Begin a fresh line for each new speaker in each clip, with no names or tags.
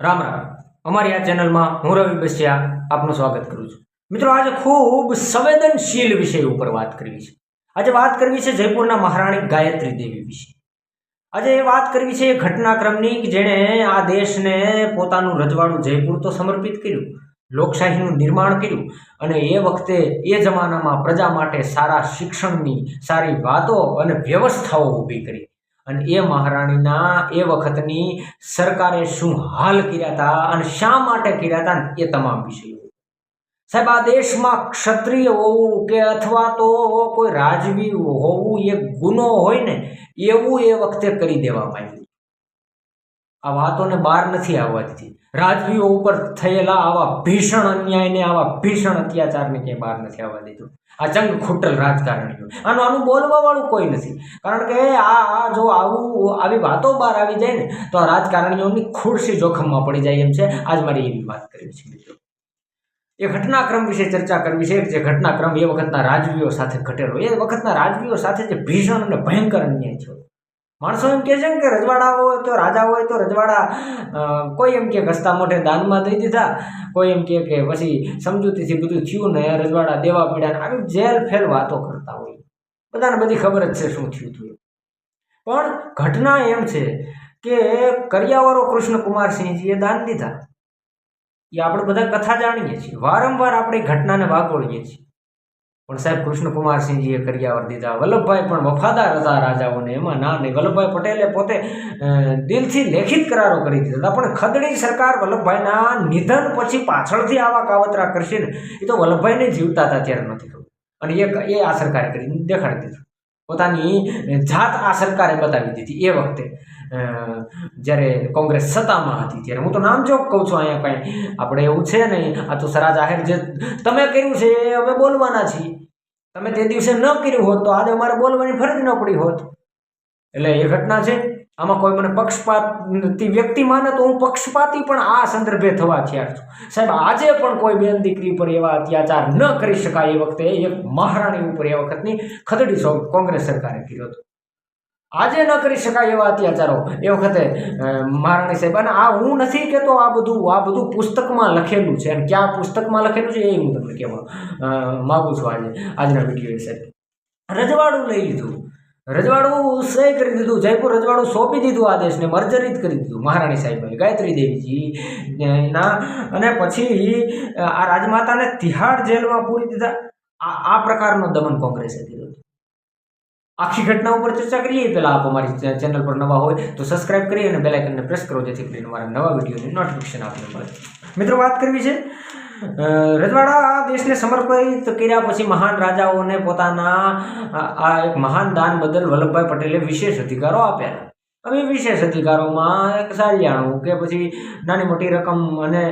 રામ રામ. અમારી આ ચેનલમાં હું રવિ બસિયા આપનું સ્વાગત કરું છું. મિત્રો, આજે ખૂબ સંવેદનશીલ વિષય ઉપર વાત કરવી છે. આજે વાત કરવી છે જયપુરના મહારાણી ગાયત્રી દેવી વિશે. આજે એ વાત કરવી છે એ ઘટનાક્રમની કે જેણે આ દેશને પોતાનું રજવાડું જયપુર તો સમર્પિત કર્યું, લોકશાહીનું નિર્માણ કર્યું અને એ વખતે એ જમાનામાં પ્રજા માટે સારા શિક્ષણની સારી વાતો અને વ્યવસ્થાઓ ઊભી કરી. અને એ મહારાણીના એ વખતની સરકારે શું હાલ કર્યા હતા અને શા માટે કર્યા હતા એ તમામ વિષયો સાહેબ, આ દેશમાં ક્ષત્રિય હોવું કે અથવા તો કોઈ રાજવી હોવું એ ગુનો હોય ને, એવું એ વખતે કરી દેવામાં આવ્યું. આ વાતોને બહાર નથી આવવા દીધી રાજવીઓ ઉપર થયેલા આવા ભીષણ અન્યાયને, આવા ભીષણ અત્યાચારને ક્યાંય બહાર નથી આવવા દીધું. આ ચંગ ખૂટલ રાજકારણીઓ. આનું આનું બોલવાવાળું કોઈ નથી. કારણ કે આ આ જો આવું, આવી વાતો બહાર આવી જાય ને, તો આ રાજકારણીઓની ખુરશી જોખમમાં પડી જાય એમ છે. આજ મારી એવી વાત કરવી છે મિત્રો. એ ઘટનાક્રમ વિશે ચર્ચા કરવી છે. જે ઘટનાક્રમ એ વખતના રાજવીઓ સાથે ઘટેલો. એ વખતના રાજવીઓ સાથે જે ભીષણ અને ભયંકર અન્યાય થયો. માણસો એમ કહે છે ને કે રજવાડા હોય તો રાજા હોય તો રજવાડા કોઈ એમ કે ઘસતા મોઢે દાનમાં દઈ દીધા, કોઈ એમ કહે કે પછી સમજૂતીથી બધું થયું ને રજવાડા દેવા પડ્યા આવી જેલ ફેલ વાતો કરતા હોય. બધાને બધી ખબર જ છે શું થયું હતું. પણ ઘટના એમ છે કે કરિયાવરો કૃષ્ણકુમારસિંહજીએ દાન દીધા. એ આપણે બધા કથા જાણીએ છીએ. વારંવાર આપણે ઘટનાને વાગોળીએ છીએ. પણ સાહેબ કૃષ્ણકુમારસિંહજીએ કરિયાવર દીધા. વલ્લભભાઈ પણ વફાદાર હતા રાજાઓને. એમાં ના નહીં વલ્લભભાઈ પટેલે પોતે દિલથી લેખિત કરારો કરી દીધા હતા. પણ ખદડી સરકાર વલ્લભભાઈના નિધન પછી પાછળથી આવા કાવતરા કરશે ને, એ તો વલ્લભભાઈને જીવતા હતા ત્યારે નથી ખબર. અને એ એ આ સરકારે કરી દેખાડી દીધું. પોતાની જાત આ સરકારે બતાવી દીધી એ વખતે. જ્યારે કોંગ્રેસ સત્તામાં હતી ત્યારે હું તો નામ જોક કહું છું અહીંયા કાંઈ. આપણે એવું છે નહીં. આ તો સરા જાહેર જે તમે કર્યું છે એ અમે બોલવાના છીએ. તમે તે દિવસે ન કર્યું હોત તો આજે અમારે બોલવાની ફરજ ન પડી હોત. એટલે એ ઘટના છે. આમાં કોઈ મને પક્ષપાતી વ્યક્તિ માને તો હું પક્ષપાતી પણ આ સંદર્ભે થવા થયા છું. સાહેબ, આજે પણ કોઈ બેન દીકરી પર એવા અત્યાચાર ન કરી શકાય એ વખતે. એક મહારાણી ઉપર એ વખતની ખદડી કોંગ્રેસ સરકારે કર્યો હતો. આજે ન કરી શકાય એવા અત્યાચારો. એ વખતે મહારાણી સાહેબ, અને આ હું નથી કહેતો આ બધું આ બધું પુસ્તકમાં લખેલું છે. અને ક્યાં પુસ્તકમાં લખેલું છે એ હું તમને કહેવા માગું છું આજે, આજના વીડિયો વિશે રજવાડું લઈ લીધું. રજવાડું સહી કરી દીધું. જયપુર રજવાડું સોંપી દીધું આદેશને મર્જરિત કરી દીધું મહારાણી સાહેબે. ગાયત્રી દેવીજી ના, અને પછી આ રાજમાતાને તિહાડ જેલમાં પૂરી દીધા. આ આ પ્રકારનો દમન કોંગ્રેસે કર્યો. આખી ઘટના ઉપર ચર્ચા કરીએ પહેલાં આપ અમારી ચેનલ પર નવા હોય તો સબસ્ક્રાઇબ કરી અને બેલાઇકનને પ્રેસ કરો, જેથી કરીને અમારા નવા વિડીયોની નોટિફિકેશન આપને મળે. મિત્રો, વાત કરવી છે રજવાડા દેશને સમર્પિત કર્યા પછી મહાન રાજાઓને પોતાના આ એક મહાન દાન બદલ વલ્લભભાઈ પટેલે વિશેષ અધિકારો આપ્યા હવે વિશેષ અધિકારોમાં એક સાલિયાણું કે પછી નાની મોટી રકમ અને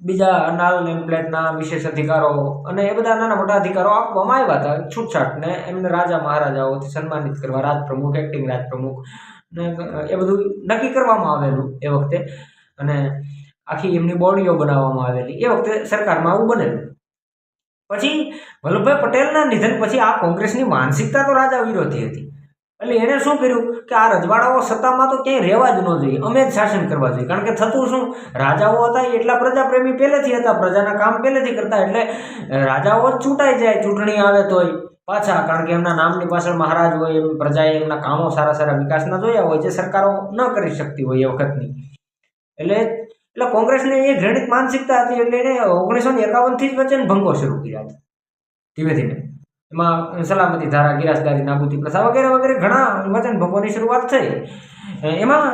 બીજા નાલ નેમ વિશેષ અધિકારો અને એ બધા નાના મોટા અધિકારો આપવામાં આવ્યા હતા. છૂટછાટને એમને રાજા મહારાજાઓથી સન્માનિત કરવા રાજપ્રમુખ એક્ટિંગ રાજપ્રમુખ ને એ બધું નક્કી કરવામાં આવેલું એ વખતે. અને આખી એમની બોડીઓ બનાવવામાં આવેલી. એ વખતે સરકારમાં આવું બનેલું. પછી વલ્લભભાઈ પટેલના નિધન પછી આ કોંગ્રેસની માનસિકતા તો રાજા વિરોધી હતી. એટલે એણે શું કર્યું કે આ રજવાડાઓ સત્તામાં તો ક્યાંય રહેવા જ ન જોઈએ, અમે જ શાસન કરવા જોઈએ. કારણ કે થતું શું? રાજાઓ હતા એટલા પ્રજાપ્રેમી પહેલેથી હતા, પ્રજાના કામ પહેલેથી કરતા, એટલે રાજાઓ ચૂંટાઈ જાય, ચૂંટણી આવે તોય પાછા, કારણ કે એમના નામની પાછળ મહારાજ હોય, એમ પ્રજાએ એમના કામો સારા સારા વિકાસના જોયા હોય, જે સરકારો ન કરી શકતી હોય એ વખતની. એટલે એટલે કોંગ્રેસને એ ઘૃણિત માનસિકતા હતી, એટલે એને ઓગણીસો ને એકાવનથી જ વચન ભંગો શરૂ કર્યા હતા, ધીમે ધીમે. એમાં સલામતી ધારા, ગિરાસદારી, નાબૂદી પ્રથા વગેરે વગેરે ઘણા વચન ભંગોની શરૂઆત થઈ. એમાં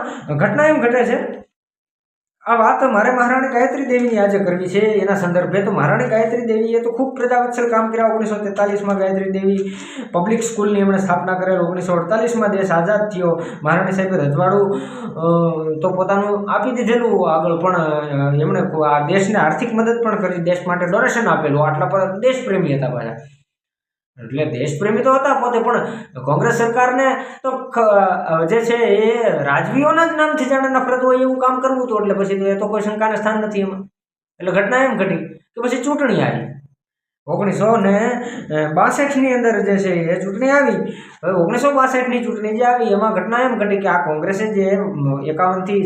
ઘટના એમ ઘટે છે, આ વાત મારે મહારાણી ગાયત્રી દેવીની આજે કરવી છે. એના સંદર્ભે તો મહારાણી ગાયત્રી દેવીએ તો ખૂબ પ્રજાવત્સલ કામ કર્યા. ઓગણીસો તેતાલીસમાં ગાયત્રી દેવી પબ્લિક સ્કૂલની એમણે સ્થાપના કરેલ. ઓગણીસો અડતાલીસમાં દેશ આઝાદ થયો. મહારાણી સાહેબે રજવાડું તો પોતાનું આપી દીધેલું. આગળ પણ એમણે આ દેશને આર્થિક મદદ પણ કરી. દેશ માટે ડોનેશન આપેલું. આટલા પર દેશપ્રેમી હતા પાછા. એટલે દેશપ્રેમી તો હતા પોતે, પણ કોંગ્રેસ સરકારને તો જે છે એ રાજવીઓના જ નામથી જાણે નફરત હોય એવું કામ કરવું હતું, એટલે પછી એ તો કોઈ શંકાને સ્થાન નથી એમાં. એટલે ઘટના એમ ઘટી કે પછી ચૂંટણી આવી. ઓગણીસો ને બાસઠની અંદર જે છે એ ચૂંટણી આવી. હવે ઓગણીસો બાસઠની ચૂંટણી જે આવી, એમાં ઘટના એમ ઘટી કે આ કોંગ્રેસે જે એકાવનથી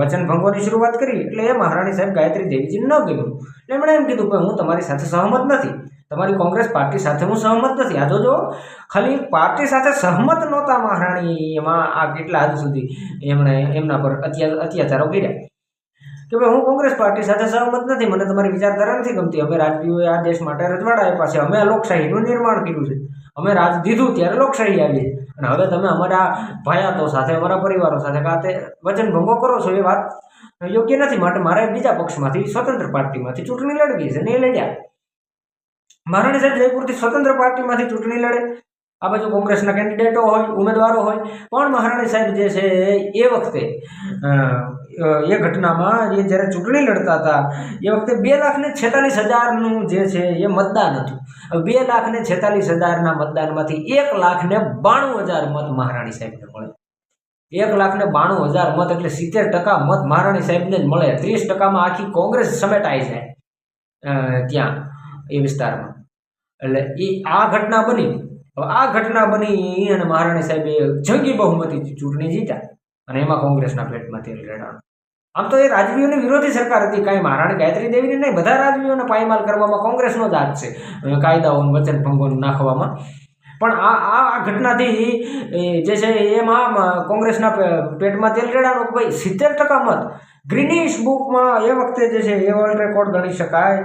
વચન ભંગોની શરૂઆત કરી, એટલે એ મહારાણી સાહેબ ગાયત્રી દેવીજીને ન કીધું. એટલે એમણે એમ કીધું કે હું તમારી સાથે સહમત નથી. તમારી કોંગ્રેસ પાર્ટી સાથે હું સહમત નથી. આ જોજો, ખાલી પાર્ટી સાથે સહમત નહોતા મહારાણી એમાં આ કેટલા હદ સુધી એમણે એમના પર અત્યાચારો કર્યા. કે ભાઈ, હું કોંગ્રેસ પાર્ટી સાથે સહમત નથી, મને તમારી વિચારધારા નથી ગમતી. અમે રાજવીઓએ આ દેશ માટે રજવાડા આપ્યા છે. અમે આ લોકશાહીનું નિર્માણ કર્યું છે. અમે રાજ દીધું ત્યારે લોકશાહી આવી. અને હવે તમે અમારા ભાયાતો સાથે, અમારા પરિવારો સાથે કાતે વચન ભંગો કરો છો એ વાત યોગ્ય નથી. માટે મારે બીજા પક્ષમાંથી સ્વતંત્ર પાર્ટીમાંથી ચૂંટણી લડવી છે. ને એ લડ્યા. મહારાણી સાહેબ જયપુરથી સ્વતંત્ર પાર્ટીમાંથી ચૂંટણી લડે. આ બાજુ કોંગ્રેસના કેન્ડિડેટો હોય, ઉમેદવારો હોય. પણ મહારાણી સાહેબ જે છે એ વખતે એ ઘટનામાં એ જ્યારે ચૂંટણી લડતા હતા, એ વખતે બે લાખ ને છેતાલીસ હજારનું જે છે એ મતદાન હતું. બે લાખ ને છેતાલીસ હજારના મતદાનમાંથી એક લાખ ને બાણું હજાર મત મહારાણી સાહેબને મળે. એક લાખ ને બાણું હજાર મત એટલે સિત્તેર ટકા મત મહારાણી સાહેબને જ મળે. ત્રીસ ટકામાં આખી કોંગ્રેસ સમેટાઈ જાય ત્યાં, એ વિસ્તારમાં. એટલે એ આ ઘટના બની. આ ઘટના બની અને મહારાણી સાહેબે જંગી બહુમતી ચૂંટણી જીત્યા. અને એમાં કોંગ્રેસના પેટમાંથી લડાણ આમ તો એ રાજવીઓની વિરોધી સરકાર હતી. કાંઈ મહારાણી ગાયત્રી દેવીની નહીં, બધા રાજવીઓને પાયમાલ કરવામાં કોંગ્રેસનો જ હાથ છે. કાયદાઓનું, વચન ભંગોનું નાખવામાં. પણ આ આ ઘટનાથી જે છે એમાં કોંગ્રેસના પેટમાં તેલ રેડાનો ભાઈ, સિત્તેર ટકા મત. ગ્રીનિશ બુકમાં એ વખતે જે છે એ વર્લ્ડ રેકોર્ડ ગણી શકાય.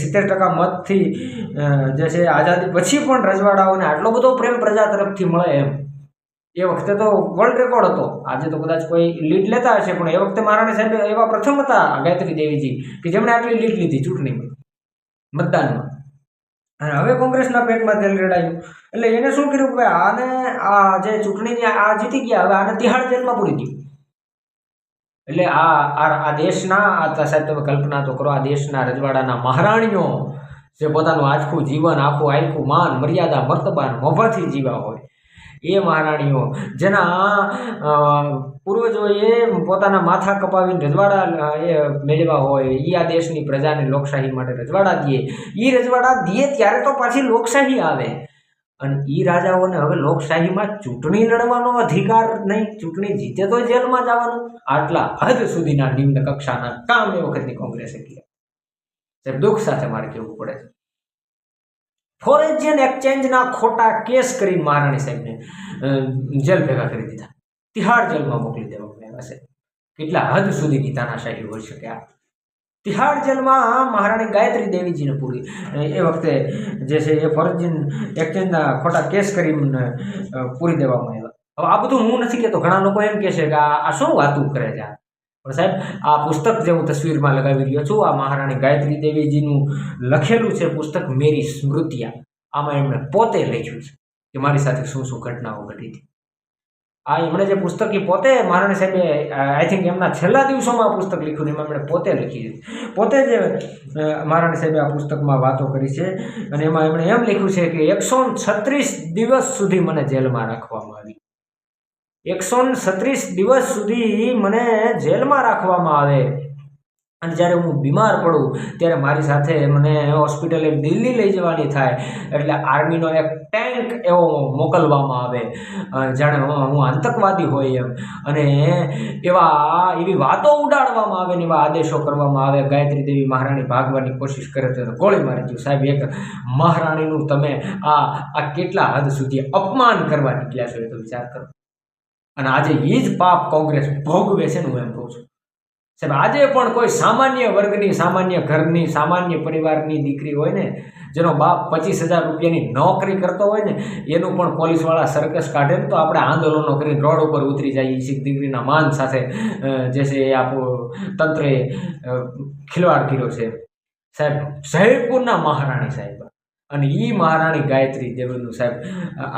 સિત્તેર ટકા મતથી જે છે આઝાદી પછી પણ રજવાડાઓને આટલો બધો પ્રેમ પ્રજા તરફથી મળે એમ. એ વખતે તો વર્લ્ડ રેકોર્ડ હતો. આજે તો કદાચ કોઈ લીડ લેતા હશે, પણ એ વખતે મહારાણી સાહેબ એવા પ્રથમ હતા ગાયત્રી દેવીજી કે જેમણે આટલી લીડ લીધી ચૂંટણીમાં, મતદાનમાં. અને હવે કોંગ્રેસના પેટમાં તેલ રેડાયું. એટલે એને શું કર્યું કે આને આ જે ચૂંટણીની આ જીતી ગયા, હવે આને તિહાડ જેલમાં પૂરી દીધું એટલે આ આ દેશના, આ સાહેબ તમે કલ્પના તો કરો, આ દેશના રજવાડાના મહારાણીઓ જે પોતાનું આખું જીવન, આખું આખું માન, મર્યાદા, મર્તબાન મોભાથી જીવા હોય. એ મહારાણીઓ, જેના પૂર્વજોએ પોતાના માથા કપાવીને રજવાડા એ મેળવ્યા હોય એ આ દેશની પ્રજાને લોકશાહી માટે રજવાડા દે. એ રજવાડા દે ત્યારે તો પાછી લોકશાહી આવે. અને એ રાજાઓને હવે લોકશાહીમાં ચૂંટણી લડવાનો અધિકાર નહીં, ચૂંટણી જીતે તો જેલમાં જવાનું. આટલા હદ સુધીના નિમ્ન કક્ષાના કામ એ વખતની કોંગ્રેસે કર્યા. દુઃખ સાથે મારે કહેવું પડે છે. ફોરેજિયન એક્સચેન્જના ખોટા કેસ કરીને મહારાણી સાહેબને જેલ ભેગા કરી દીધા. તિહાડ જેલમાં મોકલી દેવામાં આવ્યા છે. કેટલા હદ સુધીની તાનાશાહી હોઈ શકે આ? તિહાડ જેલમાં મહારાણી ગાયત્રી દેવીજીને પૂરી. એ વખતે જે છે એ ફોરેજિયન એક્સચેન્જના ખોટા કેસ કરીને પૂરી દેવામાં આવ્યા. હવે આ બધું હું નથી કહેતો. ઘણા લોકો એમ કહે છે કે આ શું વાતું કરે છે આ? પણ સાહેબ, આ પુસ્તક જે હું તસવીરમાં લગાવી રહ્યો છું, આ મહારાણી ગાયત્રી દેવીજીનું લખેલું છે પુસ્તક મેરી સ્મૃતિયા. આમાં એમણે પોતે લખ્યું છે કે મારી સાથે શું શું ઘટનાઓ ઘટી હતી. આ એમણે જે પુસ્તક એ પોતે મહારાણી સાહેબે આઈ થિંક એમના છેલ્લા દિવસોમાં આ પુસ્તક લખ્યું એમાં એમણે પોતે લખી પોતે જે મહારાણી સાહેબે આ પુસ્તકમાં વાતો કરી છે અને એમાં એમણે એમ લખ્યું છે કે એકસો છત્રીસ દિવસ સુધી મને જેલમાં રાખવામાં એકસો છત્રીસ દિવસ સુધી મને જેલમાં રાખવામાં આવે. અને જ્યારે હું બીમાર પડું, ત્યારે મારી સાથે મને હોસ્પિટલે દિલ્હી લઈ જવાની થાય. એટલે આર્મીનો એક ટેન્ક એવો મોકલવામાં આવે. જાણે હું આતંકવાદી હોય એમ. અને એવા, એવી વાતો ઉડાડવામાં આવે ને એવા આદેશો કરવામાં આવે. ગાયત્રી દેવી મહારાણી ભાગવાની કોશિશ કરે તો ગોળી મારી દઉં. સાહેબ, એક મહારાણીનું તમે આ આ કેટલા હદ સુધી અપમાન કરવા નીકળ્યા છો એ તો વિચાર કરો. અને આજે એ જ પાપ કોંગ્રેસ ભોગવે છે હું એમ કહું છું. સાહેબ, આજે પણ કોઈ સામાન્ય વર્ગની, સામાન્ય ઘરની, સામાન્ય પરિવારની દીકરી હોય ને, જેનો બાપ પચીસ હજાર રૂપિયાની નોકરી કરતો હોય ને, એનું પણ પોલીસવાળા સર્કસ કાઢે ને તો આપણે આંદોલનો કરીને રોડ ઉપર ઉતરી જઈએ શીખ દીકરીના માન સાથે જે છે એ આપણું તંત્રે ખિલવાડ કર્યો છે. સાહેબ, જયપુરના મહારાણી સાહેબ અને એ મહારાણી ગાયત્રી દેવનું સાહેબ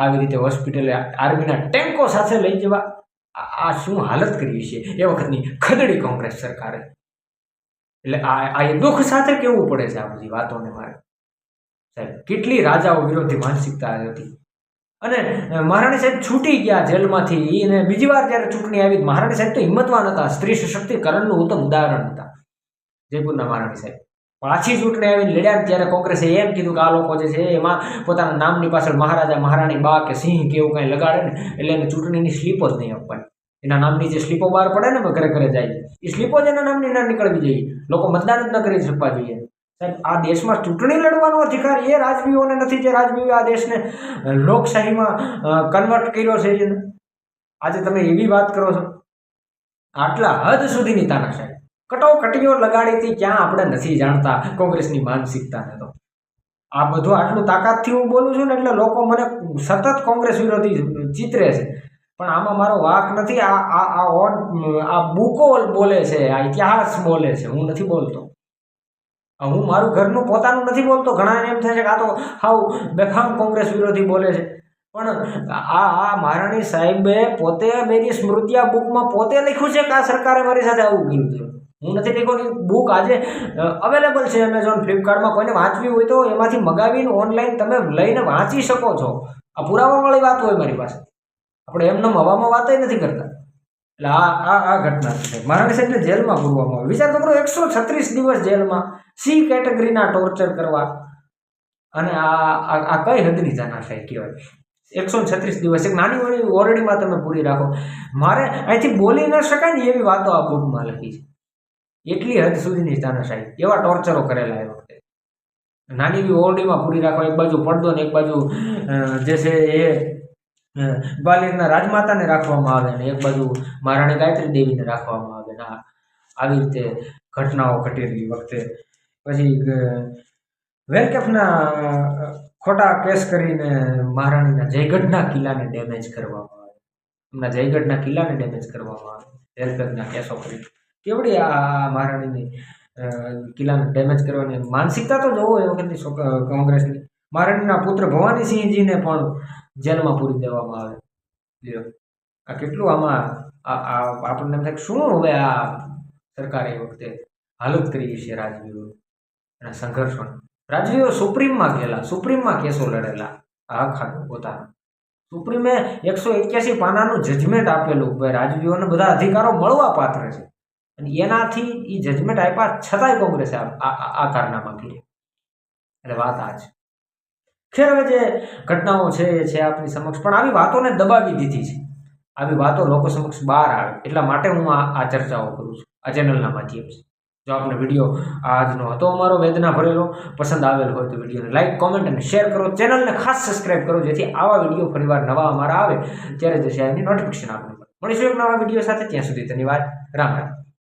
આવી રીતે હોસ્પિટલે આર્મીના ટેન્કો સાથે લઈ જવા, આ શું હાલત કરી છે એ વખતની ખદડી કોંગ્રેસ સરકારે. એટલે આ એ દુઃખ સાથે કેવું પડે છે આ બધી વાતોને મારે? સાહેબ, કેટલી રાજાઓ વિરોધી માનસિકતા હતી. અને મહારાણી સાહેબ છૂટી ગયા જેલમાંથી અને બીજી વાર જ્યારે ચૂંટણી આવી, મહારાણી સાહેબ તો હિંમતવાન હતા, સ્ત્રી સશક્તિકરણનું ઉત્તમ ઉદાહરણ હતા. જયપુરના મહારાણી સાહેબ. પાછી ચૂંટણી આવીને લડ્યા ત્યારે કોંગ્રેસે એમ કીધું કે આ લોકો જે છે એમાં પોતાના નામની પાછળ મહારાજા, મહારાણી બા કે સિંહ કે એવું કંઈ લગાડે ને, એટલે એને ચૂંટણીની સ્લીપો જ નહીં આપવાની. એના નામની જે સ્લીપો બહાર પડે ને ઘરે ઘરે જાય એ સ્લીપો જ એના નામની ના નીકળવી જોઈએ. લોકો મતદાન જ ન કરી શકવા જોઈએ. સાહેબ, આ દેશમાં ચૂંટણી લડવાનો અધિકાર એ રાજવીઓને નથી જે રાજવીઓ આ દેશને લોકશાહીમાં કન્વર્ટ કર્યો છે. આજે તમે એવી વાત કરો છો. આટલા હદ સુધીની તાનાશાહી. કટોકટીઓ લગાડી હતી, ક્યાં આપણે નથી જાણતા કોંગ્રેસની માનસિકતાને તો. આ બધું આટલું તાકાતથી હું બોલું છું ને એટલે લોકો મને સતત કોંગ્રેસ વિરોધી ચિતરે છે. પણ આમાં મારો વાક નથી, આ આ આ ઓન, આ બુકો બોલે છે, આ ઇતિહાસ બોલે છે, હું નથી બોલતો. હું મારું ઘરનું પોતાનું નથી બોલતો ઘણા એમ થાય છે કે આ તો હાવ બેફામ કોંગ્રેસ વિરોધી બોલે છે. પણ આ આ મહારાણી સાહેબે પોતે મેરી સ્મૃતિયા બુકમાં પોતે લખ્યું છે કે આ સરકારે મારી સાથે આવું કર્યું છે? હું નથી લખ્યું બુક આજે અવેલેબલ છે એમેઝોન ફ્લિપકાર્ટમાં કોઈને વાંચવી હોય તો એમાંથી મગાવીને ઓનલાઈન તમે લઈને વાંચી શકો છો. આ પુરાવાવાળી વાત હોય મારી પાસે. આપણે એમને હવામાં વાત નથી કરતા. એટલે આ આ આ ઘટના છે. મહારાણી સાહેબને જેલમાં પૂરવામાં આવે. વિચાર કરો, એકસો છત્રીસ દિવસ જેલમાં સી કેટેગરીના ટોર્ચર કરવા. અને આ આ કઈ હદની જાનાશાહી કહેવાય? એકસો છત્રીસ દિવસ. એક નાની ઓરડી ઓરડીમાં તમે પૂરી રાખો. મારે અહીંથી બોલી ન શકાય ને એવી વાતો આ બુકમાં લખી છે. એટલી હદ સુધીની તાનાશાહી. એવા ટોર્ચરો કરેલા એ વખતે. નાની એવી ઓરડીમાં પૂરી રાખવા એક બાજુ પડદો ને એક બાજુ જે છે એ ગ્વાલિયરના રાજમાતાને રાખવામાં આવે ને એક બાજુ મહારાણી ગાયત્રી દેવીને રાખવામાં આવે ને આવી રીતે ઘટનાઓ ઘટેલી વખતે. પછી વેલકેફના ખોટા કેસ કરીને મહારાણીના જયગઢના કિલ્લાને ડેમેજ કરવામાં આવે. એમના જયગઢના કિલ્લાને ડેમેજ કરવામાં આવે. વેલકેફના કેસો કરી કેવડી આ મહારાણીની કિલ્લાને ડેમેજ કરવાની માનસિકતા તો જોવો એ વખતની કોંગ્રેસની. મહારાણીના પુત્ર ભવાનીસિંહજીને પણ જેલમાં પૂરી દેવામાં આવે. આ કેટલું આમાં આપણને એમ થાય શું હવે આ સરકારે એ વખતે હાલત કરી છે રાજવીઓ અને સંઘર્ષો રાજવીઓ સુપ્રીમમાં ગયેલા, સુપ્રીમમાં કેસો લડેલા, આ ખાતું પોતાના. સુપ્રીમે એકસો એક્યાસી પાનાનું જજમેન્ટ આપેલું કે રાજવીઓને બધા અધિકારો મળવા પાત્ર છે. અને એનાથી એ જજમેન્ટ આપ્યા છતાંય કોંગ્રેસે આ કારનામા કરી એટલે વાત આ છે. ખેર હવે જે ઘટનાઓ છે એ છે આપની સમક્ષ, પણ આવી વાતોને દબાવી દીધી છે. આવી વાતો લોકો સમક્ષ બહાર આવે. એટલા માટે હું આ આ ચર્ચાઓ કરું છું. આ ચેનલના માધ્યમથી જો આપને વીડિયો આજનો હતો, અમારો વેદના ભરેલો, પસંદ આવેલ હોય તો વિડીયોને લાઇક કોમેન્ટ અને શેર કરો. ચેનલને ખાસ સબસ્ક્રાઇબ કરો, જેથી આવા વીડિયો ફરીવાર નવા અમારા આવે. ત્યારે જશે એની નોટિફિકેશન આપણે મળે મળીશું એક નવા વીડિયો સાથે. ત્યાં સુધી ધન્યવાદ. રામ રામ.